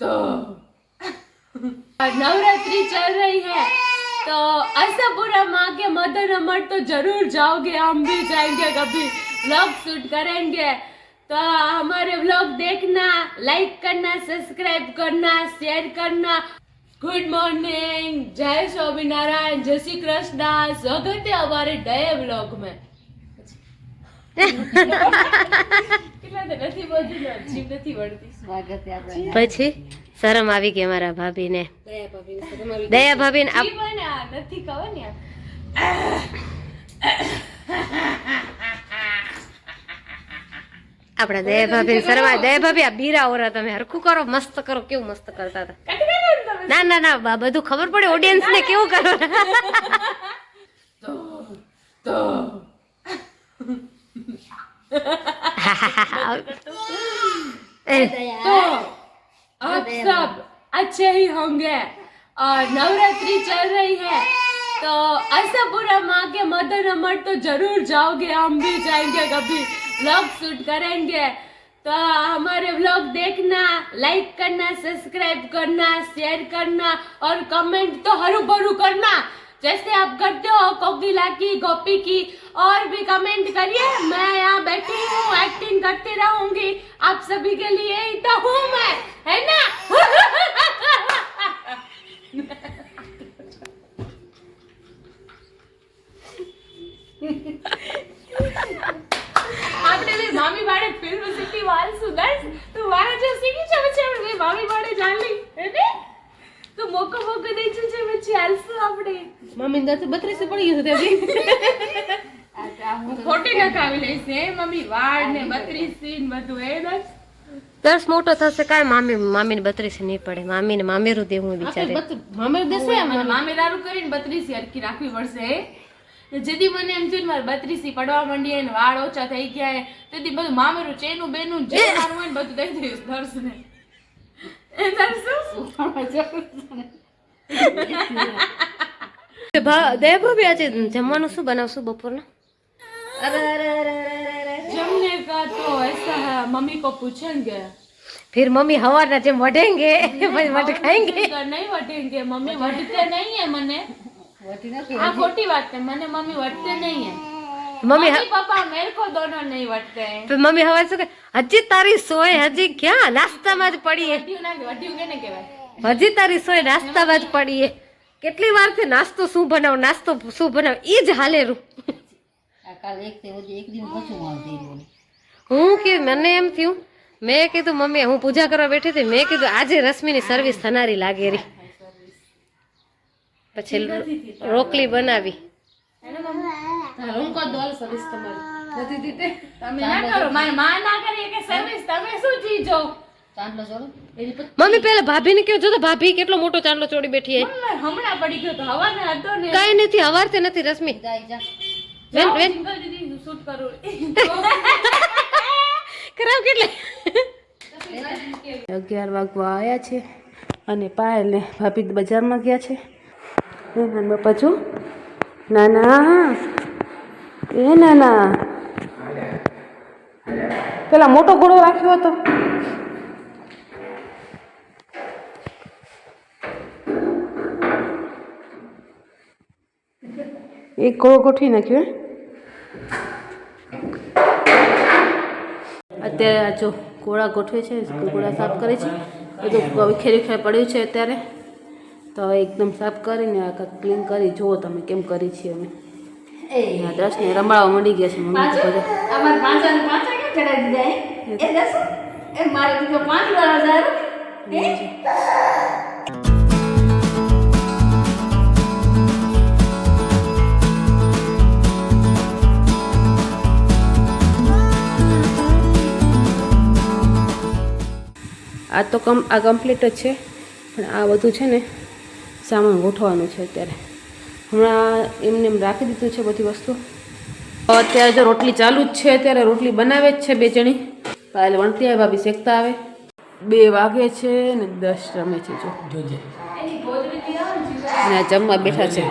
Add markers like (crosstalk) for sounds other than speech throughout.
तो नवरात्रि चल रही है तो आशापुरा माँ के मदन अमर तो जरूर जाओगे हम भी जाएंगे कभी व्लॉग शूट करेंगे तो हमारे व्लॉग देखना लाइक करना सब्सक्राइब करना शेयर करना ગુડ મોર્નિંગ જય સ્વામિનારાયણ જય શ્રી કૃષ્ણ સ્વાગત છે અમારે નયા વ્લોગ પછી શરમ આવી ગઈ અમારા ભાભીને દયા ભાભીને ને નથી કહો ને આપણા દયા ભાભીને શરમ આવે. દયા ભાભી, આ બીરા ઓરા તમે હરખું કરો, મસ્ત કરો કેવું મસ્ત કરતા હતા ને. ના ના ના બધું ખબર પડે ઓડિયન્સ ને કેવું કરો તો आप सब अच्छे ही होंगे और नवरात्रि चल रही है तो आशापुरा माँ के मदन अमर तो जरूर जाओगे हम भी जाएंगे कभी व्लॉग शूट करेंगे तो हमारे व्लॉग देखना लाइक करना सब्सक्राइब करना शेयर करना और कमेंट तो हरू भरू करना जैसे आप करते हो कोकिला की, गोपी की, और भी कमेंट करिए। मैं यहाँ बैठी हूँ एक्टिंग करती रहूँगी। आप सभी के लिए तो हूँ मैं, है ना? आपने भी मामी बाड़े फ़िल्म सिटी वाल तुम्हारा तो मामी बाड़े जान ली, है તો મોકો મોકો દે છે છે પછી હાલશું આપણે. મમ્મી દસ બત્રીસ પડી ગયું ત્યાંથી. હું ખોટી નખાવી લઈશ હે? મમ્મી વાળ ને બત્રીસ સીન બધું એ બસ? દસ મોટો થશે કાંઈ મામી મામીને બત્રીસ નહીં પડે. મામીને મામેરું દેવું બિચારે મામે દેશે મામેરારું દારૂ કરીને બત્રીસી હરકી રાખવી પડશે હે? જેથી મને એમ થયું ને મારે બત્રીસી પડવા માંડી ને વાળ ઓછા થઈ ગયા હે તેથી બધું મામેરું ચેનું બેનું જે મારું હોય ને બધું દઈ દઈશ દર્શને એ દયા ભાભી આજે જમવાનું શું બનાવશું બપોરના જમને કા તો એસા મમ્મી કો પૂછેંગે फिर मम्मी हवाना जेम वढेंगे પછી વટ ખાएंगे નહીં વટેંગે મમ્મી વટતે નહીં હે મને. આ ખોટી વાત છે, મને મમ્મી વટતે નહીં હે. મમ્મી પપ્પા મેરે કો દોનો નહીં વટતે. તો મમ્મી હવે શું કે હજી તારી સોય હજી ક્યાં? નાસ્તામાં જ પડી હજી તારી સોય નાસ્તામાં જ પડી કેટલી વારથી નાસ્તો શું બનાવ નાસ્તો શું બનાવ? એ જ હાલે રૂ. હું કે મને એમ થયું મેં કીધું મમ્મી હું પૂજા કરવા બેઠી હતી. મેં કીધું આજે રશ્મિની સર્વિસ થનારી લાગે રી. પછી રોકલી બનાવી. ઉनको દોલ સર્વિસ તમારી. નથી દીતે તમે ના કરો મારી માં ના કરીએ કે સર્વિસ તમે શું ચીજો મમ્મી પેલા ભાભીને કહો જો તો ભાભી કેટલો મોટો ચાંદલો ચોડી બેઠી હે. હમણાં પડી ગયો તો હવાને હતો ને. કઈ નથી હવારથી નથી રશ્મિ. વેન વેન. દીદી શૂટ કરું. (laughs) ખરાબ કેટલે? અગિયાર વાગવા આવ્યા છે અને પાયલને ભાભી બજારમાં ગયા છે. એ નાના ના જો. નાના ના ના. પેલા મોટો ઘોડો રાખ્યો હતો. એક ઘોડો ગોઠવી નાખ્યો અત્યારે આ જો ગોળા ગોઠવે છે, ગોળા સાફ કરે છે. બધું વિખેરી વિખેરી પડ્યું છે અત્યારે. તો એકદમ સાફ કરીને આ ક્લીન કરી, જુઓ તમે કેમ કરી છીએ અમે. આ દસને રમાડવા મળી ગયા છે મમ્મી તો અમાર પાંચ અને પાંચ કેમ ચડાવી દીધા? એ દસ એ મારે તો પાંચ વાર હજાર આ તો કમ આ કમ્પ્લીટ જ છે પણ આ બધું છે ને સામાન ગોઠવવાનું છે અત્યારે. હમણાં એમને એમ રાખી દીધું છે બધી વસ્તુ. અત્યારે જો રોટલી ચાલુ જ છે અત્યારે રોટલી બનાવે જ છે બે જણી. પાયલ વણતી આવે ભાભી શેકતા આવે. બે વાગે છે ને દસ રમે છે જો. ને આ જમવા બેઠા છે.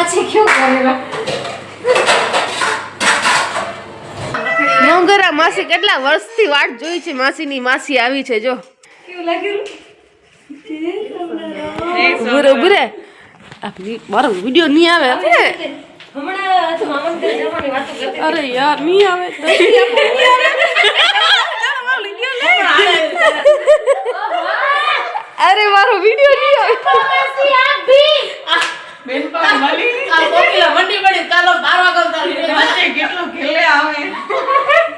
અચ્છા ક્यों કરેલા માસી કેટલા વર્ષથી વાટ જોઈ છે માસીની માસી આવી છે જો. ઉભરે ઉભરે આપની મારો વીડિયો નહીં આવે હે? હમણાં તો મામા ઘરે જવાની વાતો કરતી અરે યાર (laughs) નહીં આવે. અરે મારો વીડિયો નહીં આવે આ કોકિલા મંડી પડી કાલો બાર વાગ્યા ઉતારી વચ્ચે કેટલું ખેલે આવે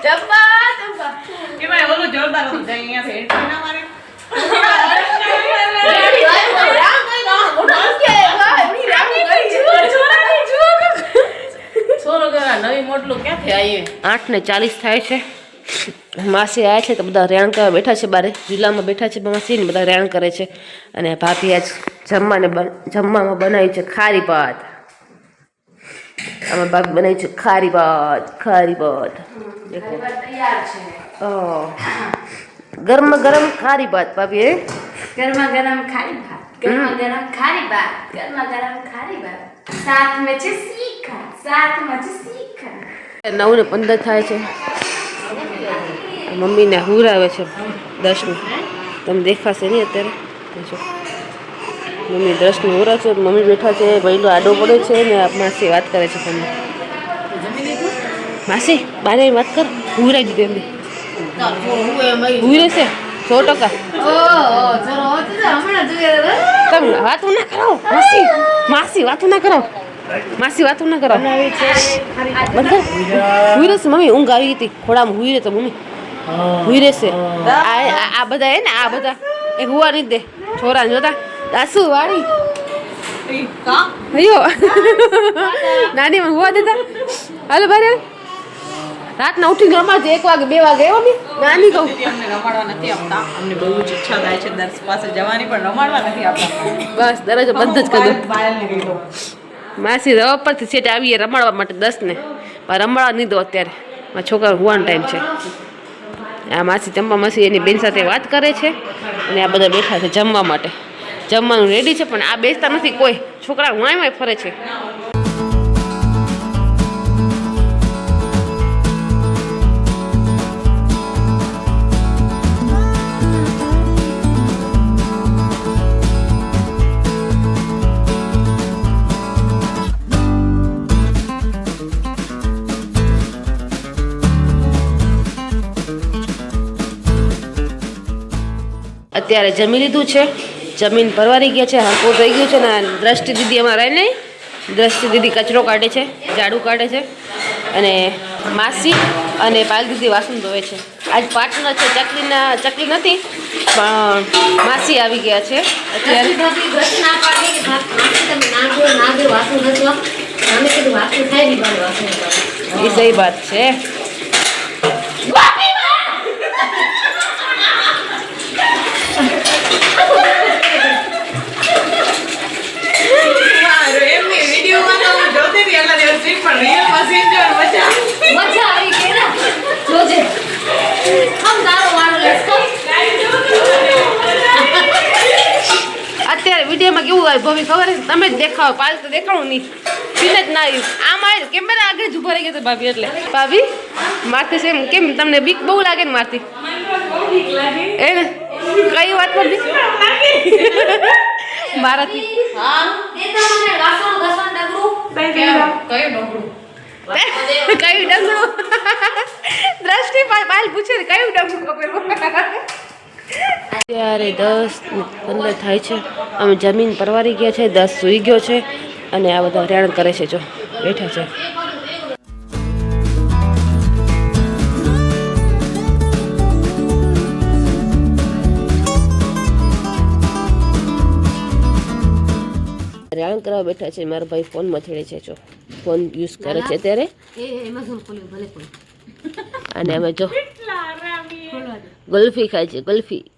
ચંપા ચંપા એમાં ઓલું જોરદાર હતું જે અહીંયાથી entry ના મારે. રેડી ભાઈ રામ કઈ ના મોટા કે ભાઈ એમની રામ કરી સોનો કરા નવી મોટલું ક્યાંથી આવીએ આઠ ને ચાલીસ થાય છે. માસી આવ્યા છે તો બધા રેણ કરવા બેઠા છે બારે. જુલામાં બેઠા છે માસી ને બધા રેણ કરે છે. અને ભાભી આજ જમવાને જમવામાં બનાવી છે ખારી ભાત. આમાં ભાભી બનાવી છે ખારી ભાત ખારી ભાત. ગરમ ગરમ ખારી ભાત ભાભી ગરમા ગરમ ખારી ભાત ગરમા ગરમ ખારી ભાત ગરમા ગરમ ખારી ભાત. સાથ મેં છે સીખા સાથ મેં છે સીખા નવ ને પંદર થાય છે. મમ્મીને હુરાવે છે દસનું તમે દેખાશે નહીં અત્યારે? મમ્મી દસનું હુરા છે મમ્મી બેઠા છે ભાઈનો આડો પડે છે ને માસી વાત કરે છે તમને. માસી બારે વાત કર હુરાઈ દીધી એમને. હુરે છે સો ટકા. તમે વાતો ના કરો માસી માસી વાતો ના કરો. માસી વાતો ના કરો બધા હુઈ રહેશે મમ્મી ઊંઘ આવી હતી. ખોડામાં હુઈ રહેતો મમ્મી. હુઈ રહેશે. આ બધા હે ને આ બધા. એ હુવા નહીં દે. છોરા જોતા. દાસુ વાળી? અયો. નાની માં હુવા દેતા. હાલો બારે રાતના ઉઠીને રમાડજે. એક વાગે બે વાગે. એવો મમ્મી? નાની કહું. અમને રમાડવા નથી આપતા. અમને બહુ જ ઈચ્છા થાય છે. દર્શ પાસે જવાની પણ રમાડવા નથી આપતા. બસ દરવાજો બંધ જ કરી દો. માસી રવા પરથી સેટ આવીએ રમાડવા માટે દસ ને રમાડવા નહીં દો અત્યારે. મારા છોકરા હોવાનો ટાઈમ છે. આ માસી જમવા માસી એની બેન સાથે વાત કરે છે અને આ બધા બેઠા છે જમવા માટે. જમવાનું રેડી છે, પણ આ બેસતા નથી કોઈ. છોકરા વાંય ફરે છે? અત્યારે જમી લીધું છે. જમીન ભરવાની ગયા છે હાંકો થઈ ગયું છે ને દ્રષ્ટિ દીદી અમારે નહીં દ્રષ્ટિ દીદી કચરો કાઢે છે ઝાડુ કાઢે છે અને માસી અને પાલ દીદી વાસણ ધોવે છે. આજ પાર્ટનર છે ચકલીના ચકલી નથી પણ માસી આવી ગયા છે. અત્યારે સહી વાત છે કે ભાત માસી તમે ના દો ના દો વાસણ નથી અમે કીધું વાસણ થાય નહીં બાર વાસણ કરે. એ સહી વાત છે હા, એમની વિડીયોમાં તો હું જોતી હતી એટલા દિવસથી, પણ રીલમાં સીન જોઈને મજા આવી. મજા આવી ગઈ ને જોજે આમ તારો વાળો લેસ કર અત્યારે વિડીયોમાં કેવું હોય ભવિ ખબર છે? તમે જ દેખાવ પાલ તો દેખાણું નહીં. સીન જ ના આવ્યું આમાં કેમેરા આગળ જ ઊભા રહી ગયા ભાભી એટલે. ભાભી મારથી છે કેમ? તમને બીક બહુ લાગે ને મારથી એ ને કઈ વાત બીક (laughs) મારાથી. હા. દેતા મને વાસણ ઘસણ ડગરું. કયું ડગડું (laughs) દ્રષ્ટિ પાલ પૂછે ને કયું ડગડું કપેલું ત્યારે દસ પંદર થાય છે. અમે જમીન પરવારી ગયા છે દસ સૂઈ ગયો છે અને આ બધા હરિયાણ કરે છે જો. બેઠા છે. હરિયાણ કરવા બેઠા છે મારો ભાઈ ફોનમાં છેડે છે જો. ફોન યુઝ કરે છે અત્યારે. ખોલ્યું અને અમે જો ગુલ્ફી ખાય છે ગુલ્ફી.